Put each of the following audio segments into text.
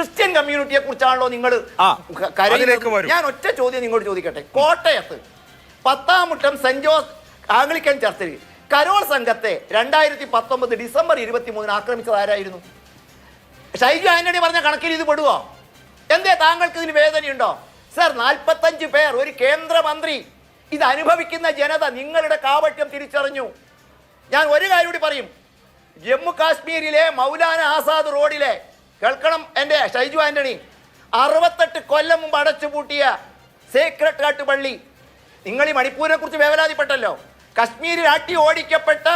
Christian കമ്മ്യൂണിറ്റിയെ കുറിച്ചാണല്ലോ നിങ്ങൾ കരയുന്നത്. ഞാൻ ഒറ്റ ചോദ്യം നിങ്ങളോട് ചോദിക്കട്ടെ. കോട്ടയത്ത് പത്താമുട്ടം സെന്റ് ജോസ് ആംഗ്ലിക്കൻ ചർച്ചിൽ കരോൾ സംഘത്തെ രണ്ടായിരത്തി പത്തൊമ്പത് ഡിസംബർ ഇരുപത്തി മൂന്നിന് ആക്രമിച്ചത് ആരായിരുന്നു? ഷൈജു ആന്റണി പറഞ്ഞ കണക്കിൽ ഇത് പെടുവോ? എന്തേ താങ്കൾക്ക് ഇതിന് വേദനയുണ്ടോ? സർ നാൽപ്പത്തഞ്ച് പേർ ഒരു കേന്ദ്രമന്ത്രി. ഇത് അനുഭവിക്കുന്ന ജനത നിങ്ങളുടെ കാവട്ട്യം തിരിച്ചറിഞ്ഞു. ഞാൻ ഒരു കാര്യം കൂടി പറയും. ജമ്മു കാശ്മീരിലെ മൗലാന ആസാദ് റോഡിലെ കേൾക്കണം എന്റെ ഷൈജു ആന്റണി. അറുപത്തെട്ട് കൊല്ലം മുമ്പ് അടച്ചുപൂട്ടിയ സേക്രട്ട് കാട്ട് പള്ളി നിങ്ങൾ ഈ മണിപ്പൂരിനെ കുറിച്ച് വേവലാതിപ്പെട്ടല്ലോ. കശ്മീരിൽ അട്ടി ഓടിക്കപ്പെട്ട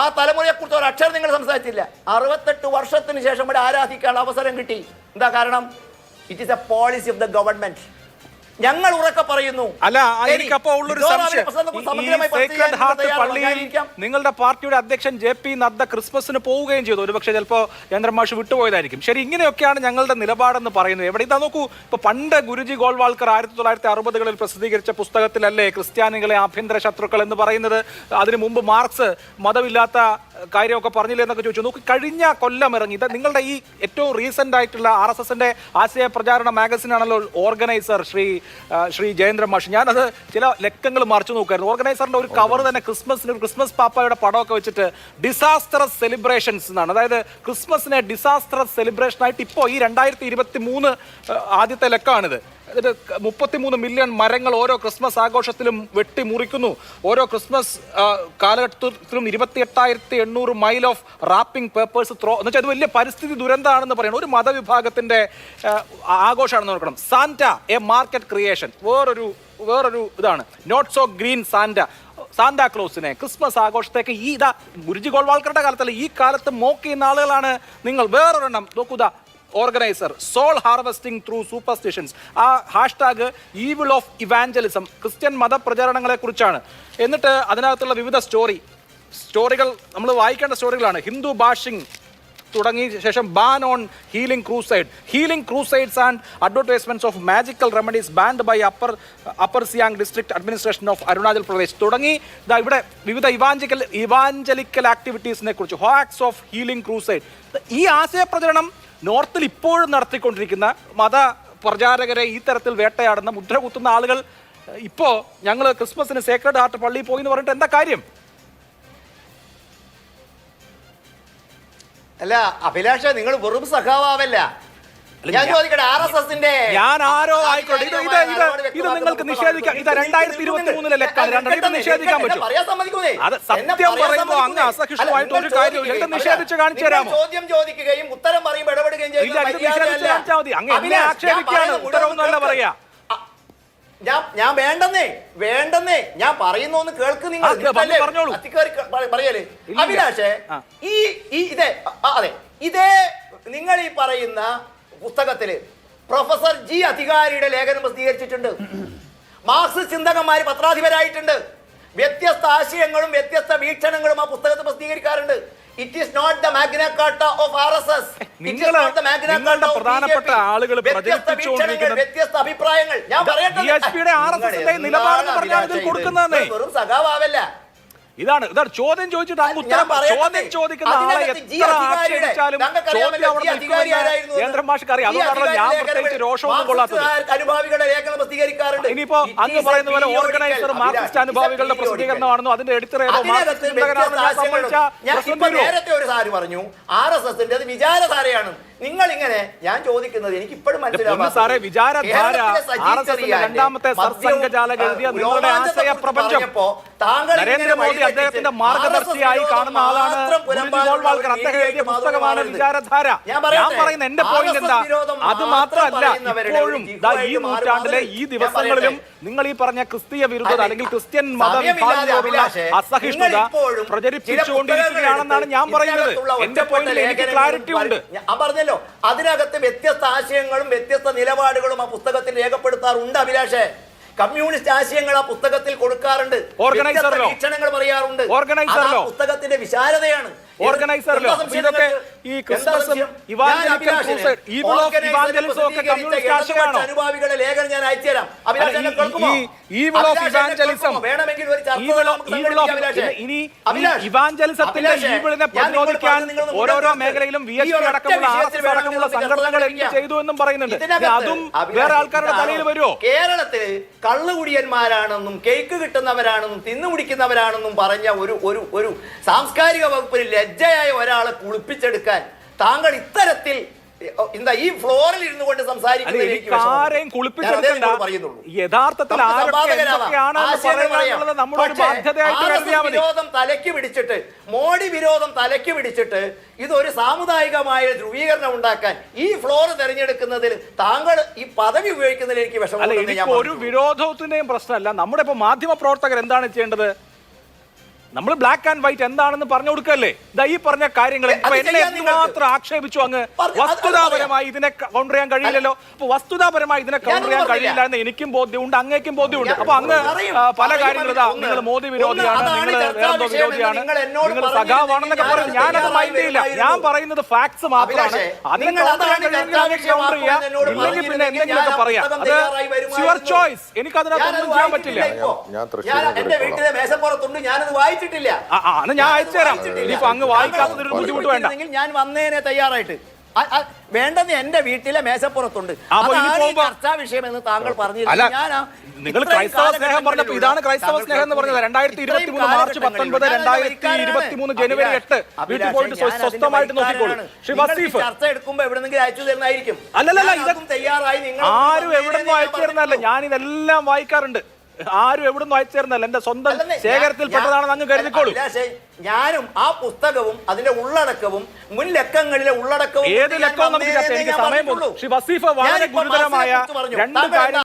ആ തലമുറയെക്കുറിച്ച് ഒരു അക്ഷരം നിങ്ങൾ സംസാരിച്ചില്ല. അറുപത്തെട്ട് വർഷത്തിന് ശേഷം ഇവിടെ ആരാധിക്കാനുള്ള അവസരം കിട്ടി. എന്താ കാരണം? It is a policy of the government ഞങ്ങൾ ഉറക്കെ പറയുന്നു. അല്ല എനിക്കപ്പോ ഉള്ളൊരു നിങ്ങളുടെ പാർട്ടിയുടെ അധ്യക്ഷൻ ജെ പി നദ്ദ ക്രിസ്മസിന് പോവുകയും ചെയ്തു. ഒരുപക്ഷെ ചിലപ്പോ ചന്ദ്രമാഷ് വിട്ടുപോയതായിരിക്കും. ശരി ഇങ്ങനെയൊക്കെയാണ് ഞങ്ങളുടെ നിലപാടെന്ന് പറയുന്നത്. എവിടെ ഇതാ നോക്കൂ ഇപ്പൊ പണ്ട് ഗുരുജി ഗോൾവാൾക്കർ ആയിരത്തി തൊള്ളായിരത്തി അറുപതുകളിൽ പ്രസിദ്ധീകരിച്ച പുസ്തകത്തിലല്ലേ ക്രിസ്ത്യാനികളെ ആഭ്യന്തര ശത്രുക്കൾ എന്ന് പറയുന്നത്? അതിനു മുമ്പ് മാർക്സ് മതമില്ലാത്ത കാര്യമൊക്കെ പറഞ്ഞില്ലേ എന്നൊക്കെ ചോദിച്ചു. നോക്കി കഴിഞ്ഞ കൊല്ലം ഇറങ്ങി ഇത് നിങ്ങളുടെ ഈ ഏറ്റവും റീസെന്റ് ആയിട്ടുള്ള ആർ എസ് എസിന്റെ ആശയ പ്രചാരണ മാഗസിൻ ആണല്ലോ ഓർഗനൈസർ ശ്രീ ശ്രീ ജയേന്ദ്ര മാഷ്. ഞാനത് ചില ലക്കങ്ങൾ മറിച്ചു നോക്കായിരുന്നു ഓർഗനൈസറിന്റെ ഒരു കവർ തന്നെ ക്രിസ്മസിന് ഒരു ക്രിസ്മസ് പാപ്പയുടെ പടമൊക്കെ വെച്ചിട്ട് ഡിസാസ്റ്ററസ് സെലിബ്രേഷൻസ് എന്നാണ്. അതായത് ക്രിസ്മസിനെ ഡിസാസ്റ്ററസ് സെലിബ്രേഷൻ ആയിട്ട് ഇപ്പോൾ ഈ രണ്ടായിരത്തി ഇരുപത്തി മൂന്ന് ആദ്യത്തെ ലക്കമാണിത് മുപ്പത്തിമൂന്ന് മില്യൺ മരങ്ങൾ ഓരോ ക്രിസ്മസ് ആഘോഷത്തിലും വെട്ടിമുറിക്കുന്നു. ഓരോ ക്രിസ്മസ് കാലഘട്ടത്തിലും ഇരുപത്തി എട്ടായിരത്തി എണ്ണൂറ് mile of wrapping papers throw എന്ന് വെച്ചാൽ അത് വലിയ പരിസ്ഥിതി ദുരന്തമാണെന്ന് പറയുന്നത് ഒരു മതവിഭാഗത്തിന്റെ ആഘോഷമാണെന്ന് നോക്കണം സാന്റ എ മാർക്കറ്റ് ക്രിയേഷൻ വേറൊരു വേറൊരു ഇതാണ്. Not so green Santa Santa ക്ലോസിനെ Christmas ആഘോഷത്തേക്ക് ഈ ഇതാ ഗുരുജി ഗോൾവാൾക്കറുടെ കാലത്തല്ല ഈ കാലത്ത് മോക്ക് ചെയ്യുന്ന ആളുകളാണ് നിങ്ങൾ. വേറൊരെണ്ണം. നോക്കൂതാ organiser soul harvesting through superstitions ആ hashtag evil of evangelism Christian മതപ്രചാരണങ്ങളെക്കുറിച്ചാണ് എന്നിട്ട് അതിനകത്തുള്ള വിവിധ സ്റ്റോറി. സ്റ്റോറികൾ നമ്മൾ വായിക്കേണ്ട സ്റ്റോറികളാണ്. ഹിന്ദു ബാഷിംഗ് തുടങ്ങിയ ശേഷം ban on healing crusade. Healing crusades and advertisements of magical remedies banned by upper upper Siang district administration of Arunachal Pradesh തുടങ്ങി. ഇവിടെ വിവിധ ഇവാഞ്ചിക്കൽ ഇവാഞ്ചലിക്കൽ ആക്ടിവിറ്റീസിനെ കുറിച്ച് ഹോക്സ് ഓഫ് ഹീലിംഗ് ക്രൂസൈഡ്. ഈ ആശയപ്രചരണം നോർത്തിൽ ഇപ്പോഴും നടത്തിക്കൊണ്ടിരിക്കുന്ന മത പ്രചാരകരെ ഈ തരത്തിൽ വേട്ടയാടുന്ന മുദ്ര കുത്തുന്ന ആളുകൾ ഇപ്പോൾ ഞങ്ങൾ ക്രിസ്മസിന് സേക്രഡ് ഹാർട്ട് പള്ളിയിൽ പോയി എന്ന് പറഞ്ഞിട്ട് എന്താ കാര്യം? അല്ല അഭിലാഷ നിങ്ങൾ വെറും സഖാവല്ല ഞാൻ ചോദിക്കട്ടെ ആർ എസ് എസിന്റെ ഞാൻ ആരോ ആയിക്കോട്ടെ. ഇത് ഇത് ഇത് ഇത് നിങ്ങൾക്ക് നിഷേധിക്കാം. ഇത് രണ്ടായിരത്തി ഇരുപത്തി മൂന്നിലെ ലെക്കാണ്. നിഷേധിക്കാൻ പറ്റും? അത് സത്യം പറയുമ്പോൾ അങ്ങ് അസഹിഷ്ണുമായിട്ട് ഒരു കാര്യമില്ല. ഇത് നിഷേധിച്ച് കാണിച്ചു തരാമോ? ചോദ്യം ചോദിക്കുകയും ഉത്തരം പറയുമ്പോൾ ഇല്ല, ഇത് നിഷേധിച്ച് കാണിച്ചാൽ മതി. അങ്ങ് എന്നെ അഭിലാഷ്, ഞാൻ ആക്ഷേപിക്കുകയാണ്. പറയുന്നത് ഉത്തരവൊന്നുമല്ല. പറയാ. ഞാൻ ഞാൻ വേണ്ടെന്നേ വേണ്ടെന്നേ ഞാൻ പറയുന്നു ഒന്ന് കേൾക്ക് നിങ്ങൾ ആ, പറഞ്ഞോളൂ. ക- ഇല്ല. അഭിലാഷേ ആ. ഈ ഈ ഇതേ ആ, അതെ ഇതേ നിങ്ങൾ ഈ പറയുന്ന പുസ്തകത്തിൽ പ്രൊഫസർ ജി അധികാരിയുടെ ലേഖനം പ്രസിദ്ധീകരിച്ചിട്ടുണ്ട് മാർക്സ് ചിന്തകന്മാർ പത്രാധിപരായിട്ടുണ്ട് വ്യത്യസ്ത ആശയങ്ങളും വ്യത്യസ്ത വീക്ഷണങ്ങളും ആ പുസ്തകത്തിൽ പ്രസിദ്ധീകരിക്കാറുണ്ട് it is not the Magna Carta of R S S നിങ്ങളുടെ പ്രധാനപ്പെട്ട ആളുകൾ വ്യത്യസ്ത അഭിപ്രായങ്ങൾ ഞാൻ പറയട്ടെ നിലപാടെന്ന് പറഞ്ഞാൽ ഇതിൽ കൊടുക്കുന്നതെന്നേ. ഇതാണ് ഇതാണ് ചോദ്യം ചോദിച്ചിട്ട് അങ്ങ് ഉത്തരം. ചോദ്യം ചോദിക്കുന്ന ആളെ എത്ര ആക്ഷേപിച്ചാലും ചോദ്യം അവിടെ നിൽക്കുമെന്ന് കേന്ദ്ര മാഷ്ക്ക് അറിയാം. ജി അതുകൊണ്ടാണ് ഞാൻ പ്രത്യേകിച്ച് രോഷമൊന്നും കൊള്ളാത്തത്. ഇനിയിപ്പോ അങ്ങ് പറയുന്ന പോലെ ഓർഗനൈസർ മാർക്സിസ്റ്റ് അനുഭാവികളുടെ പ്രസിദ്ധീകരണമാണെന്നോ അതിന്റെ എഡിറ്റർ ഏതോ? നേരത്തെ ഒരു സാര് പറഞ്ഞു. ആർ എസ് എസിന്റെ അത് വിചാരധാരയാണ്. നിങ്ങൾ ഇങ്ങനെ ഞാൻ ചോദിക്കുന്നത് എനിക്ക് ഇപ്പോഴും മനസ്സിലാവും രണ്ടാമത്തെ സർസംഘചാലകൻ എഴുതിയ നിങ്ങളുടെ ആശയ പ്രപഞ്ചം. നരേന്ദ്രമോദി അദ്ദേഹത്തിന്റെ മാർഗദർശിയായി കാണുന്ന ആളാണ് ഗുരുജി ഗോൾവാൾക്കർ അദ്ദേഹം എഴുതിയ പുസ്തകമാണ് വിചാരധാര. ഞാൻ പറയുന്ന എന്റെ പോയിന്റ് എന്താ? അത് മാത്രമല്ല ഇപ്പോഴും ഈ നൂറ്റാണ്ടിലെ ഈ ദിവസങ്ങളിലും നിങ്ങൾ ഈ പറഞ്ഞ ക്രിസ്തീയ വിരുദ്ധത അല്ലെങ്കിൽ ക്രിസ്ത്യൻ മതവിഭാഗങ്ങളോടുള്ള അസഹിഷ്ണുത പ്രചരിപ്പിച്ചുകൊണ്ടിരിക്കുകയാണെന്നാണ് ഞാൻ പറയുന്നത്. എന്റെ പോയിന്റിൽ എനിക്ക് ക്ലാരിറ്റി ഉണ്ട്. ഞാൻ പറഞ്ഞല്ലോ. അതിനകത്ത് വ്യത്യസ്ത ആശയങ്ങളും വ്യത്യസ്ത നിലപാടുകളും ആ പുസ്തകത്തിൽ രേഖപ്പെടുത്താറുണ്ട് അഭിലാഷേ. കമ്മ്യൂണിസ്റ്റ് ആശയങ്ങൾ ആ പുസ്തകത്തിൽ കൊടുക്കാറുണ്ട് വീക്ഷണങ്ങൾ പറയാറുണ്ട്? പുസ്തകത്തിന്റെ വിശാലതയാണ് ഓർഗനൈസറിലോ ഇതൊക്കെ? ഈ ക്രിസ്മസും ഇടതുപക്ഷ ലേഖനം ഞാൻ അയച്ചുതരാം. ഇനി ഇവാഞ്ചലിസത്തിന്റെ ഈവിളിനെ പ്രതിരോധിക്കാൻ ഓരോരോ മേഖലയിലും വി എച്ച് അടക്കമുള്ള അടക്കമുള്ള സംഘടനകൾ എന്ത് ചെയ്തു എന്നും പറയുന്നുണ്ട്. അതും വേറെ ആൾക്കാരുടെ തലയിൽ വരുമോ? കേരളത്തിൽ കള്ളുകുടിയന്മാരാണെന്നും കേക്ക് കിട്ടുന്നവരാണെന്നും തിന്നു കുടിക്കുന്നവരാണെന്നും പറഞ്ഞ ഒരു ഒരു ഒരു സാംസ്കാരിക വകുപ്പിൽ ലജ്ജയായ ഒരാളെ കുളിപ്പിച്ചെടുക്കാൻ താങ്കൾ ഇത്തരത്തിൽ എന്താ ഈ ഫ്ലോറിൽ ഇരുന്നു കൊണ്ട് പറയുന്നുള്ളൂ. യഥാർത്ഥത്തിൽ വിരോധം തലയ്ക്ക് പിടിച്ചിട്ട് മോഡി വിരോധം തലയ്ക്ക് പിടിച്ചിട്ട് ഇതൊരു സാമുദായികമായ ധ്രുവീകരണം ഉണ്ടാക്കാൻ ഈ ഫ്ലോർ തെരഞ്ഞെടുക്കുന്നതിൽ താങ്കൾ ഈ പദവി ഉപയോഗിക്കുന്നതിൽ എനിക്ക് വിഷമം ഒരു. വിരോധത്തിന്റെയും പ്രശ്നമല്ല. നമ്മുടെ ഇപ്പൊ മാധ്യമ പ്രവർത്തകർ എന്താണ് ചെയ്യേണ്ടത്? നമ്മൾ ബ്ലാക്ക് ആൻഡ് വൈറ്റ് എന്താണെന്ന് പറഞ്ഞു കൊടുക്കല്ലേ? ഇതാ ഈ പറഞ്ഞ കാര്യങ്ങൾ മാത്രം എന്നെ എന്തുമാത്രം ആക്ഷേപിച്ചു അങ്ങ്? വസ്തുതാപരമായി ഇതിനെ കൗണ്ടർ ചെയ്യാൻ കഴിയില്ലല്ലോ. അപ്പൊ വസ്തുതാപരമായി ഇതിനെ കൗണ്ടർ ചെയ്യാൻ കഴിയില്ല എന്ന് എനിക്കും ബോധ്യമുണ്ട് അങ്ങേക്കും ബോധ്യമുണ്ട്. അപ്പൊ അങ്ങ് പല കാര്യങ്ങളും ഇതാ നിങ്ങൾ മോദി വിരോധിയാണ് നിങ്ങൾ വേറെന്തോ വിരോധിയാണ് നിങ്ങൾ സഖാവാണെന്നൊക്കെ ഞാൻ പറഞ്ഞു ഞാനത് മൈൻഡ് ചെയ്യില്ല. ഞാൻ പറയുന്നത് ഫാക്ട്സ് മാത്രമാണ്. അതിനെ നിങ്ങൾ കൗണ്ടർ ചെയ്യാൻ ചെയ്യാം ഇല്ലെങ്കിൽ പിന്നെ എന്തെങ്കിലുമൊക്കെ ഞാൻ പറയാം. അത് യുവർ. ചോയ്സ് എനിക്കതിനകത്തൊന്നും ഒന്നും ചെയ്യാൻ പറ്റില്ല. ഞാൻ തൃശ്ശൂരിൽ എന്റെ വീട്ടിലെ മേശപ്പുറത്തുണ്ട് ഞാനത് വായിച്ചിട്ടില്ല എന്നാ ഞാൻ. ഇനിയിപ്പോ അങ്ങ് വായിക്കാത്തതൊരു ബുദ്ധിമുട്ട് വേണ്ട. ഞാൻ വന്നേനെ തയ്യാറായിട്ട്. വേണ്ടെന്ന് വേണ്ടത് എന്റെ വീട്ടിലെ മേശപ്പുറത്തുണ്ട്. ചർച്ചാ വിഷയം എന്ന് താങ്കൾ പറഞ്ഞു നിങ്ങൾ ക്രൈസ്തവ സ്നേഹം പറഞ്ഞപ്പോ പറഞ്ഞപ്പോൾ ഇതാണ് ക്രൈസ്തവ സ്നേഹം എന്ന് പറഞ്ഞത്. രണ്ടായിരത്തി ഇരുപത്തി മൂന്ന് മാർച്ച് പത്തൊൻപത് രണ്ടായിരത്തി ഇരുപത്തി മൂന്ന് ജനുവരി എട്ട്. വീട്ടിൽ പോയിട്ട് സ്വ- സ്വസ്ഥമായിട്ട് നോക്കിക്കോളൂ ശ്രീ വസീഫ് ചർച്ച എടുക്കുമ്പോൾ എവിടെന്നെങ്കിലും അയച്ചു തരുന്നതായിരിക്കും. അല്ലല്ല തയ്യാറായി. നിങ്ങൾ ആരും എവിടുന്നും അയച്ചു തരുന്നതല്ല. ഞാൻ ഇതെല്ലാം വായിക്കാറുണ്ട്. ആരും എവിടെ നിന്ന് അയച്ചേർന്നല്ല എന്റെ സ്വന്തം ശേഖരത്തിൽ ശേഖരത്തിൽപ്പെട്ടതാണെന്ന് അങ്ങ് കരുതിക്കോളൂ ഞാനും ആ പുസ്തകവും അതിന്റെ ഉള്ളടക്കവും മുൻ ലക്കങ്ങളിലെ ഉള്ളടക്കവും ഏത് ലക്കവും നമുക്ക് സമയം. ശ്രീ വസീഫ് വളരെ ഗുരുതരമായ. രണ്ട് കാര്യം